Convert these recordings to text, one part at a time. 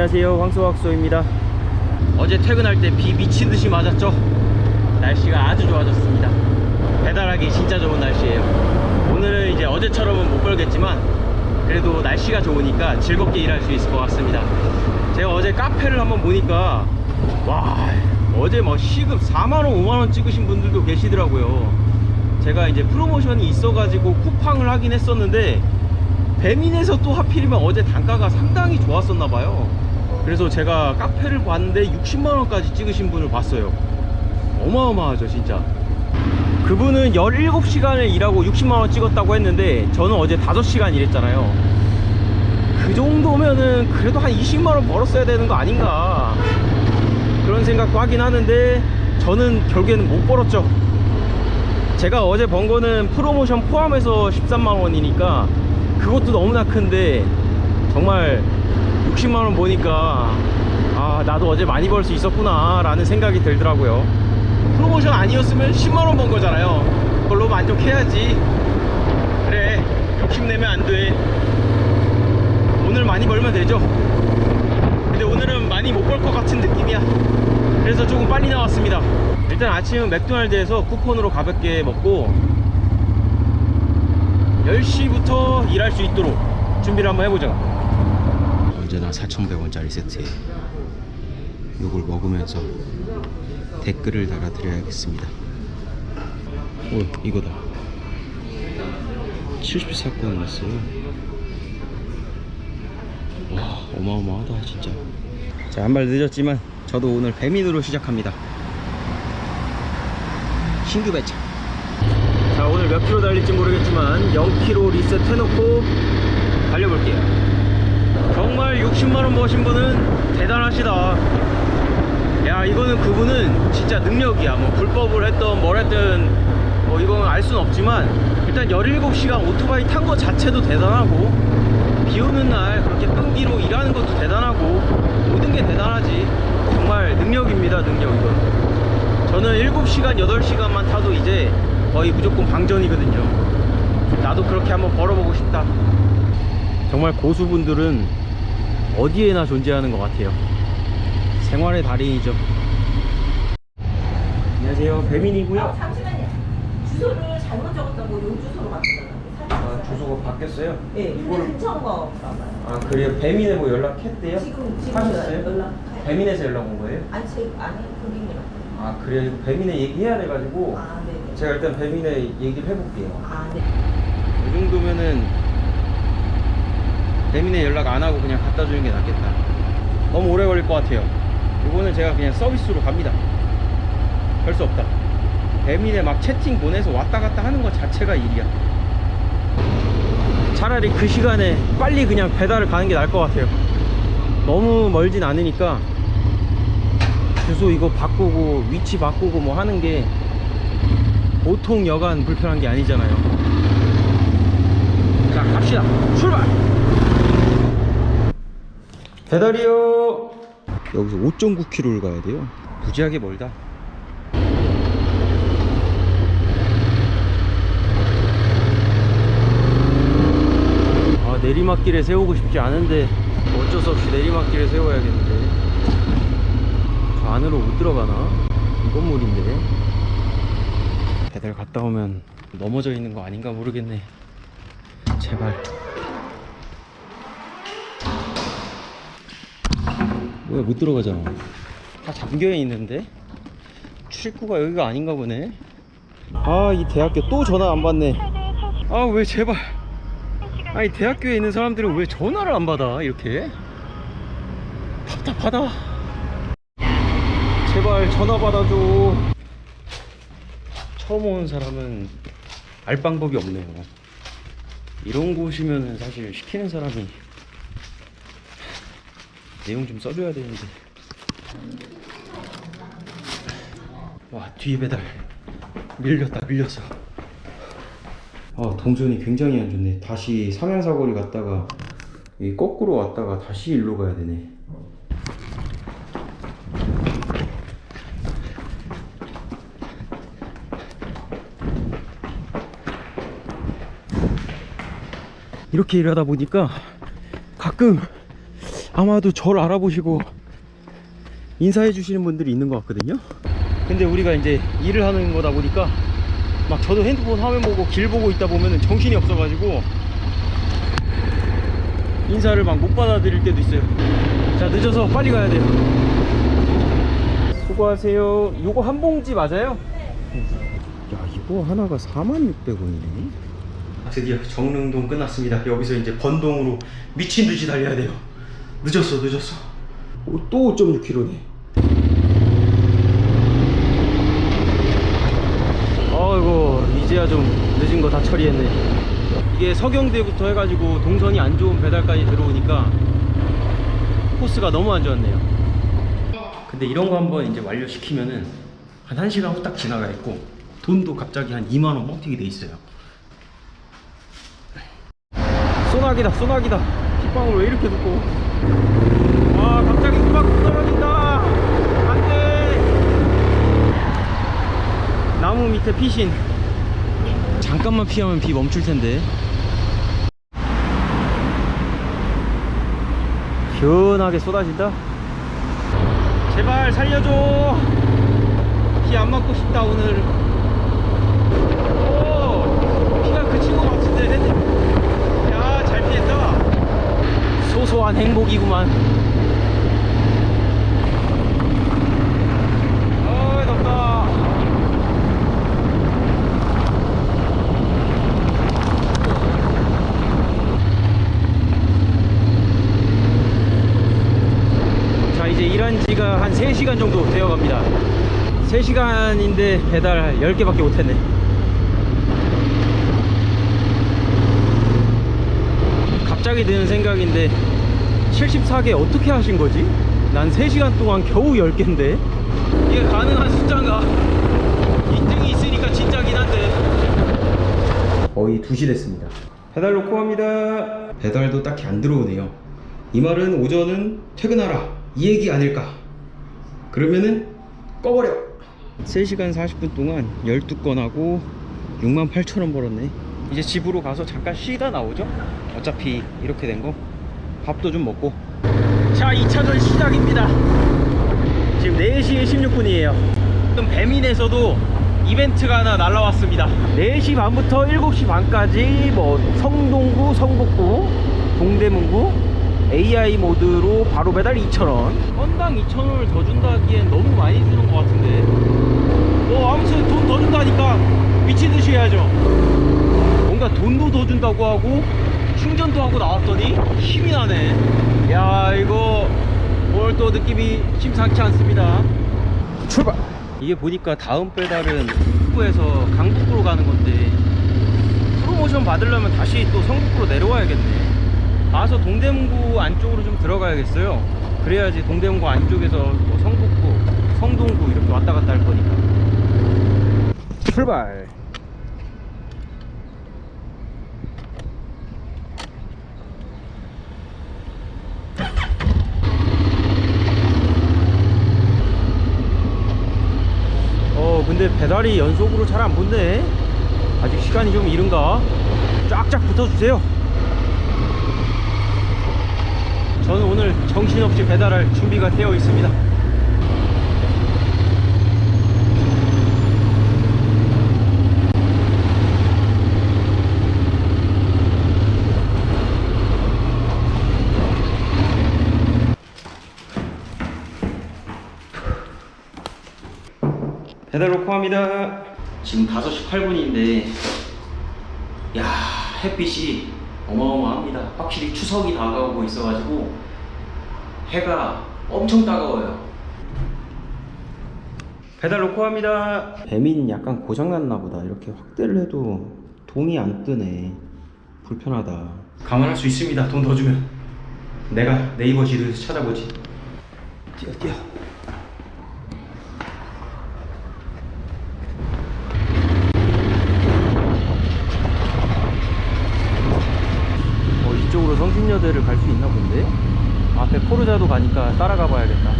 안녕하세요. 황소학소입니다. 어제 퇴근할 때 비 미친듯이 맞았죠? 날씨가 아주 좋아졌습니다. 배달하기 진짜 좋은 날씨예요. 오늘은 이제 어제처럼은 못 벌겠지만 그래도 날씨가 좋으니까 즐겁게 일할 수 있을 것 같습니다. 제가 어제 카페를 한번 보니까 와 어제 뭐 시급 4만원 5만원 찍으신 분들도 계시더라고요. 제가 이제 프로모션이 있어 가지고 쿠팡을 하긴 했었는데 배민에서 또 하필이면 어제 단가가 상당히 좋았었나 봐요 그래서 제가 카페를 봤는데 60만원까지 찍으신 분을 봤어요. 어마어마하죠 진짜. 그분은 17시간을 일하고 60만원 찍었다고 했는데 저는 어제 5시간 일했잖아요. 그 정도면은 그래도 한 20만원 벌었어야 되는 거 아닌가 그런 생각도 하긴 하는데 저는 결국에는 못 벌었죠. 제가 어제 번 거는 프로모션 포함해서 13만원이니까 그것도 너무나 큰데 정말 60만원 보니까 아 나도 어제 많이 벌 수 있었구나 라는 생각이 들더라고요. 프로모션 아니었으면 10만원 번 거잖아요. 그걸로 만족해야지. 그래 욕심내면 안 돼. 오늘 많이 벌면 되죠. 근데 오늘은 많이 못 벌 것 같은 느낌이야. 그래서 조금 빨리 나왔습니다. 일단 아침은 맥도날드에서 쿠폰으로 가볍게 먹고 10시부터 일할 수 있도록 준비를 한번 해보죠 언제나 4,100원짜리 세트에 이걸 먹으면서 댓글을 달아드려야겠습니다. 오 이거다. 74건이었어요. 와 어마어마하다 진짜. 자 한 발 늦었지만 저도 오늘 배민으로 시작합니다. 신규 배차. 자 오늘 몇 킬로 달릴지 모르겠지만 0킬로 리셋 해놓고 달려볼게요 정말 60만원 버신 분은 대단하시다. 야 이거는 그분은 진짜 능력이야. 뭐 불법을 했던 뭘 했든 뭐 이건 알 수는 없지만 일단 17시간 오토바이 탄 거 자체도 대단하고 비 오는 날 그렇게 끈기로 일하는 것도 대단하고 모든 게 대단하지. 정말 능력입니다 능력 이건 저는 7시간 8시간만 타도 이제 거의 무조건 방전이거든요. 나도 그렇게 한번 벌어보고 싶다 정말 고수분들은 어디에나 존재하는 것 같아요 생활의 달인이죠 안녕하세요 배민이고요 잠시만요. 주소를 잘못 적었다고 요 주소로 바꾸잖아요. 아, 주소가 바뀌었어요? 네, 이걸- 근처인 거 봐봐요. 아 그래요? 배민에 뭐 연락했대요? 지금 지금 하셨어요? 연락. 배민에서 연락 온 거예요? 아니 제 아니 고객님한테. 아 그래요? 배민에 얘기해야 돼가지고 아 네. 제가 일단 배민에 얘기를 해볼게요 아 네. 이 정도면은 배민에 연락 안 하고 그냥 갖다 주는 게 낫겠다. 너무 오래 걸릴 것 같아요. 이거는 제가 그냥 서비스로 갑니다. 별 수 없다. 배민에 막 채팅 보내서 왔다 갔다 하는 것 자체가 일이야. 차라리 그 시간에 빨리 그냥 배달을 가는 게 나을 것 같아요. 너무 멀진 않으니까 주소 이거 바꾸고 위치 바꾸고 뭐 하는 게 보통 여간 불편한 게 아니잖아요. 자 갑시다. 출발 배달이요. 여기서 5.9km를 가야 돼요. 무지하게 멀다. 아 내리막길에 세우고 싶지 않은데 어쩔 수 없이 내리막길에 세워야겠는데. 저 안으로 못 들어가나? 이 건물인데. 배달 갔다 오면 넘어져 있는 거 아닌가 모르겠네. 제발 왜못 들어가잖아. 다 잠겨 있는데? 출입구가 여기가 아닌가 보네. 아 이 대학교 또 전화 안 받네. 아 왜 제발. 아니 대학교에 있는 사람들은 왜 전화를 안 받아 이렇게? 답답하다. 제발 전화 받아줘. 처음 온 사람은 알 방법이 없네요. 이런 곳이면 사실 시키는 사람이 내용 좀 써줘야 되는데. 와 뒤에 배달. 밀렸다 밀렸어 아 동선이 굉장히 안 좋네. 다시 삼양사거리 갔다가 이 거꾸로 왔다가 다시 일로 가야 되네. 이렇게 일하다 보니까 가끔 아마도 절 알아보시고 인사해 주시는 분들이 있는 것 같거든요. 근데 우리가 이제 일을 하는 거다 보니까 막 저도 핸드폰 화면 보고 길 보고 있다 보면 정신이 없어가지고 인사를 막 못 받아들일 때도 있어요. 자 늦어서 빨리 가야 돼요. 수고하세요. 요거 한 봉지 맞아요? 야 이거 하나가 46,000원이네. 드디어 정릉동 끝났습니다. 여기서 이제 번동으로 미친 듯이 달려야 돼요 늦었어 늦었어. 오, 또 5.6km네. 아이고 이제야 좀 늦은 거 다 처리했네. 이게 서경대부터 해가지고 동선이 안 좋은 배달까지 들어오니까 코스가 너무 안 좋았네요. 근데 이런 거 한번 이제 완료시키면은 한 1시간 후딱 지나가 있고 돈도 갑자기 한 2만원 뻥튀기 돼 있어요. 소나기다 소나기다. 빗방울 왜 이렇게 두꺼워 아 갑자기 음악 떨어진다. 안돼. 나무 밑에 피신. 잠깐만 피하면 비 멈출 텐데. 시원하게 쏟아진다. 제발 살려줘. 비 안 맞고 싶다 오늘. 오 피가 그친 것 같은데 야잘 피했다 소소한 행복이구만. 어이 덥다. 자 이제 일한 지가 한 3시간 정도 되어 갑니다. 3시간인데 배달 10개밖에 못했네 갑자기 드는 생각인데 74개 어떻게 하신 거지? 난 3시간 동안 겨우 10개인데. 이게 가능한 숫자인가? 인증이 있으니까 진짜긴 한데. 거의 2시 됐습니다. 배달 놓고 합니다. 배달도 딱히 안 들어오네요. 이 말은 오전은 퇴근하라. 이 얘기 아닐까? 그러면은 꺼버려. 3시간 40분 동안 12건 하고 6만 8천원 벌었네 이제 집으로 가서 잠깐 쉬다 나오죠? 어차피 이렇게 된 거 밥도 좀 먹고. 자 2차전 시작입니다. 지금 4시 16분이에요. 배민에서도 이벤트가 하나 날라왔습니다. 4시 반부터 7시 반까지 뭐 성동구 성북구 동대문구 AI 모드로 바로 배달 2,000원. 건당 2,000원을 더 준다 하기엔 너무 많이 주는 것 같은데. 뭐 아무튼 돈 더 준다니까 미친듯이 해야죠 뭔가 돈도 더 준다고 하고 충전도 하고 나왔더니 힘이 나네. 야 이거 오늘 또 느낌이 심상치 않습니다. 출발! 이게 보니까 다음 배달은 북부에서 강북으로 가는 건데 프로모션 받으려면 다시 또 성북으로 내려와야겠네. 가서 동대문구 안쪽으로 좀 들어가야겠어요. 그래야지 동대문구 안쪽에서 뭐 성북구 성동구 이렇게 왔다 갔다 할 거니까. 출발 어 근데 배달이 연속으로 잘 안 붙네. 아직 시간이 좀 이른가? 쫙쫙 붙어주세요. 저는 오늘 정신없이 배달할 준비가 되어 있습니다 배달 놓고 합니다. 지금 5시 8분인데, 야 햇빛이 어마어마합니다. 확실히 추석이 다가오고 있어가지고, 해가 엄청 따가워요. 배달 놓고 합니다. 배민 약간 고장났나 보다. 이렇게 확대를 해도 동이 안 뜨네. 불편하다. 감안할 수 있습니다. 돈 더 주면. 내가 네이버 지도에서 찾아보지. 뛰어, 뛰어. 어, 성신여대를 갈수 있나 본데? 앞에 포르자도 가니까 따라가 봐야겠다.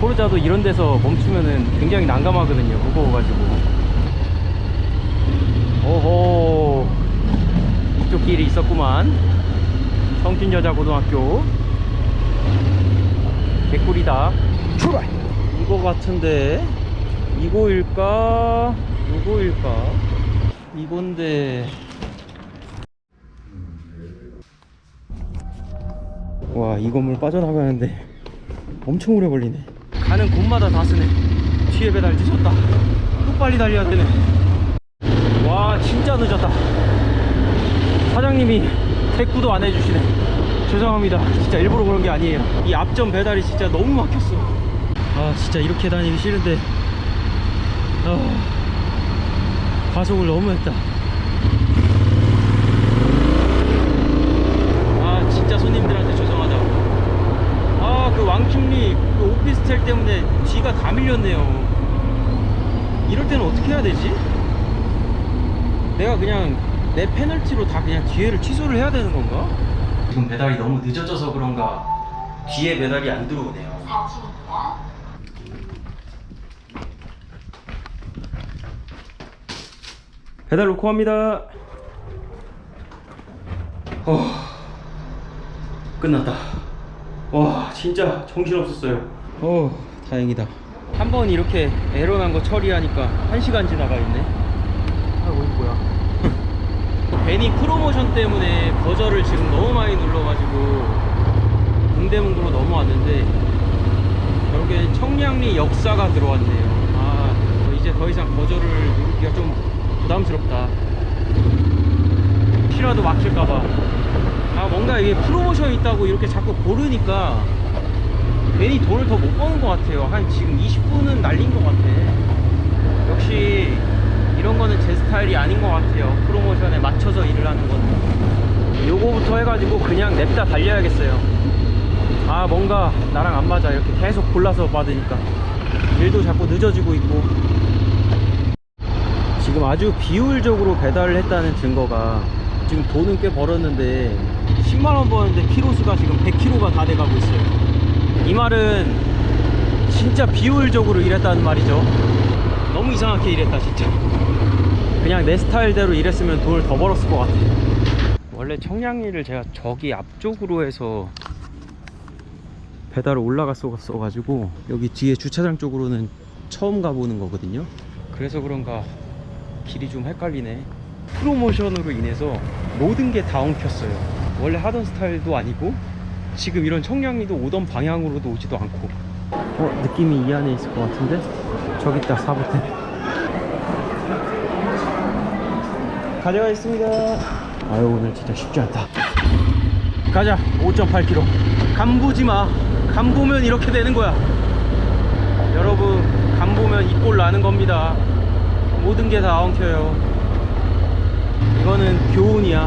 포르자도 이런 데서 멈추면은 굉장히 난감하거든요. 무거워가지고. 오호. 이쪽 길이 있었구만. 성신여자고등학교. 개꿀이다 출발 이거 같은데 이거일까 이거일까 이건데 와 이 건물 빠져나가는데 엄청 오래 걸리네. 가는 곳마다 다 쓰네. 뒤에 배달 늦었다. 또 빨리 달려야 되네. 와 진짜 늦었다. 사장님이 대꾸도 안 해주시네. 죄송합니다. 진짜 일부러 그런 게 아니에요. 이 앞전 배달이 진짜 너무 막혔어. 아 진짜 이렇게 다니기 싫은데. 아, 과속을 너무 했다 아 진짜 손님들한테 죄송하다고 아 그 왕십리 그 오피스텔 때문에 뒤가 다 밀렸네요. 이럴 때는 어떻게 해야 되지? 내가 그냥 내 페널티로 다 그냥 뒤에를 취소를 해야 되는 건가? 지금 배달이 너무 늦어져서 그런가 뒤에 배달이 안 들어오네요. 배달 놓고 합니다. 어, 끝났다. 와 진짜 정신없었어요 어 다행이다. 한 번 이렇게 에러 난 거 처리하니까 한 시간 지나가 있네. 아이고 이거 뭐야. 괜히 프로모션 때문에 거절을 지금 너무 많이 눌러가지고 동대문구로 넘어왔는데 결국에 청량리 역사가 들어왔네요. 아 이제 더 이상 거절을 누르기가 좀 부담스럽다. 혹시라도 막힐까봐. 아 뭔가 이게 프로모션 있다고 이렇게 자꾸 고르니까 괜히 돈을 더 못 버는 것 같아요. 한 지금 20분은 날린 것 같아. 역시 이런 거는 제 스타일이 아닌 것 같아요. 프로모션에 맞춰서 일을 하는 거는 요거부터 해가지고 그냥 냅다 달려야겠어요. 아 뭔가 나랑 안 맞아. 이렇게 계속 골라서 받으니까. 일도 자꾸 늦어지고 있고. 지금 아주 비효율적으로 배달을 했다는 증거가 지금 돈은 꽤 벌었는데 10만원 버는데 키로수가 지금 100kg가 다 돼가고 있어요 이 말은 진짜 비효율적으로 일했다는 말이죠. 너무 이상하게 일했다 진짜. 그냥 내 스타일대로 일했으면 돈을 더 벌었을 것 같아. 원래 청량리를 제가 저기 앞쪽으로 해서 배달을 올라갔어 가지고 여기 뒤에 주차장 쪽으로는 처음 가보는 거거든요. 그래서 그런가 길이 좀 헷갈리네. 프로모션으로 인해서 모든 게 다 엉켰어요. 원래 하던 스타일도 아니고 지금 이런 청량리도 오던 방향으로도 오지도 않고. 어 느낌이 이 안에 있을 것 같은데? 저기 있다 사보템 가져가 있습니다. 아유 오늘 진짜 쉽지 않다. 가자 5.8km 간보지마. 간보면 이렇게 되는 거야. 여러분 간보면 이꼴 나는 겁니다. 모든 게 다 엉켜요. 이거는 교훈이야.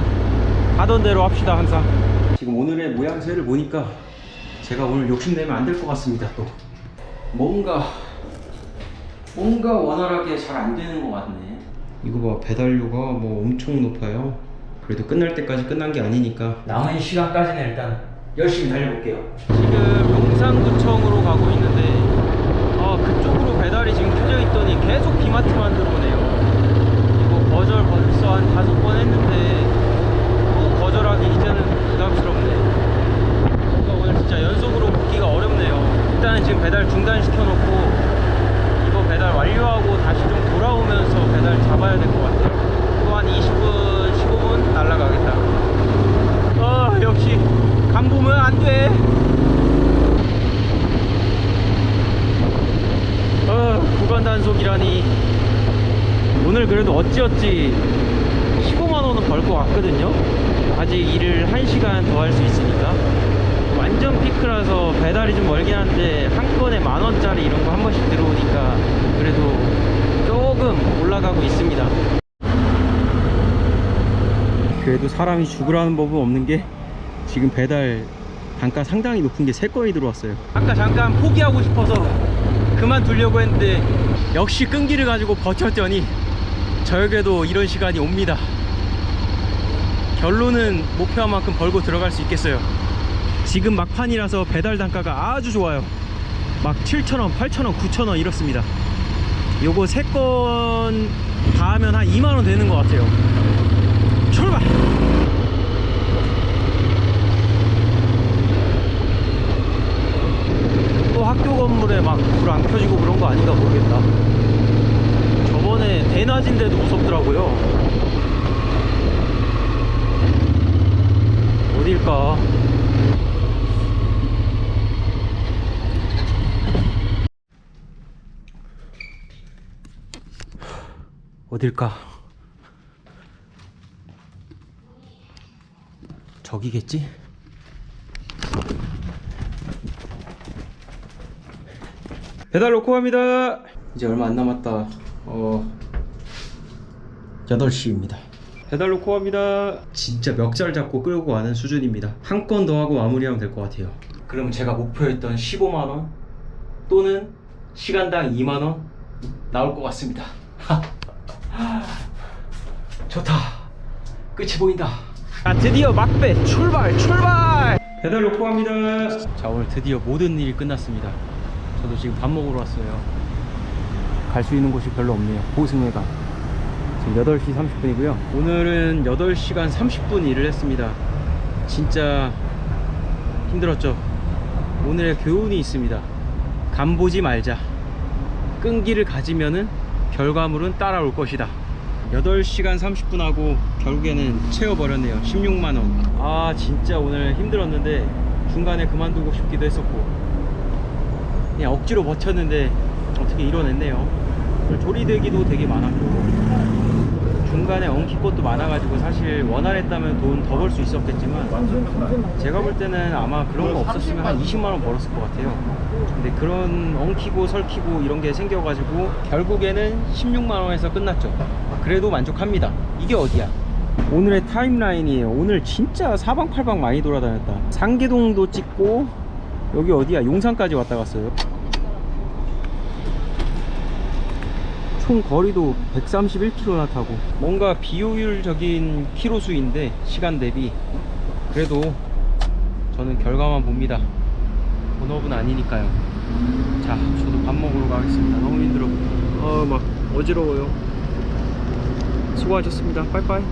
하던 대로 합시다 항상 지금 오늘의 모양새를 보니까 제가 오늘 욕심내면 안 될 것 같습니다 또. 뭔가 뭔가 원활하게 잘 안 되는 것 같네. 이거 봐 배달료가 뭐 엄청 높아요. 그래도 끝날 때까지 끝난 게 아니니까. 남은 시간까지는 일단 열심히 달려볼게요. 지금 용산구청으로 가고 있는데 아 그쪽으로 배달이 지금 켜져 있더니 계속 비마트만 들어오네요 5시였지 15만원은 벌 것 같거든요. 아직 일을 1시간 더 할 수 있으니까. 완전 피크라서 배달이 좀 멀긴 한데 한 건에 만원짜리 이런 거 한 번씩 들어오니까 그래도 조금 올라가고 있습니다. 그래도 사람이 죽으라는 법은 없는 게 지금 배달 단가 상당히 높은 게 3건이 들어왔어요. 아까 잠깐 포기하고 싶어서 그만두려고 했는데 역시 끈기를 가지고 버텼더니 저에게도 이런 시간이 옵니다. 결론은 목표한 만큼 벌고 들어갈 수 있겠어요. 지금 막판이라서 배달 단가가 아주 좋아요. 막 7,000원, 8,000원, 9,000원 이렇습니다. 요거 3건 다 하면 한 2만원 되는 것 같아요. 출발! 학교 건물에 막 불 안 켜지고 그런 거 아닌가 모르겠다. 대낮인데도 무섭더라고요. 어딜까? 어딜까? 저기겠지? 배달 놓고 갑니다. 이제 얼마 안 남았다. 어 8시입니다. 배달 놓고 갑니다. 진짜 멱살 잡고 끌고 가는 수준입니다. 한 건 더 하고 마무리하면 될 것 같아요. 그럼 제가 목표했던 15만 원 또는 시간당 2만 원 나올 것 같습니다. 좋다. 끝이 보인다. 아 드디어 막배 출발 출발. 배달 놓고 갑니다. 자 오늘 드디어 모든 일이 끝났습니다. 저도 지금 밥 먹으러 왔어요. 갈 수 있는 곳이 별로 없네요. 보승회관. 지금 8시 30분이고요. 오늘은 8시간 30분 일을 했습니다. 진짜 힘들었죠. 오늘의 교훈이 있습니다. 간 보지 말자. 끈기를 가지면은 결과물은 따라올 것이다. 8시간 30분 하고 결국에는 채워버렸네요. 16만원. 아, 진짜 오늘 힘들었는데 중간에 그만두고 싶기도 했었고 그냥 억지로 버텼는데 어떻게 이뤄냈네요. 오늘 조리대기도 되게 많았고 중간에 엉킬 것도 많아가지고 사실 원활했다면 돈 더 벌 수 있었겠지만 제가 볼 때는 아마 그런 거 없었으면 한 20만 원 벌었을 것 같아요. 근데 그런 엉키고 설키고 이런 게 생겨가지고 결국에는 16만 원에서 끝났죠. 그래도 만족합니다. 이게 어디야? 오늘의 타임라인이에요. 오늘 진짜 사방팔방 많이 돌아다녔다. 상계동도 찍고 여기 어디야? 용산까지 왔다 갔어요. 총 거리도 131km나 타고. 뭔가 비효율적인 키로 수인데 시간 대비. 그래도 저는 결과만 봅니다. 본업은 아니니까요. 자 저도 밥 먹으러 가겠습니다. 너무 힘들어. 어막 어지러워요. 수고하셨습니다. 빠이빠이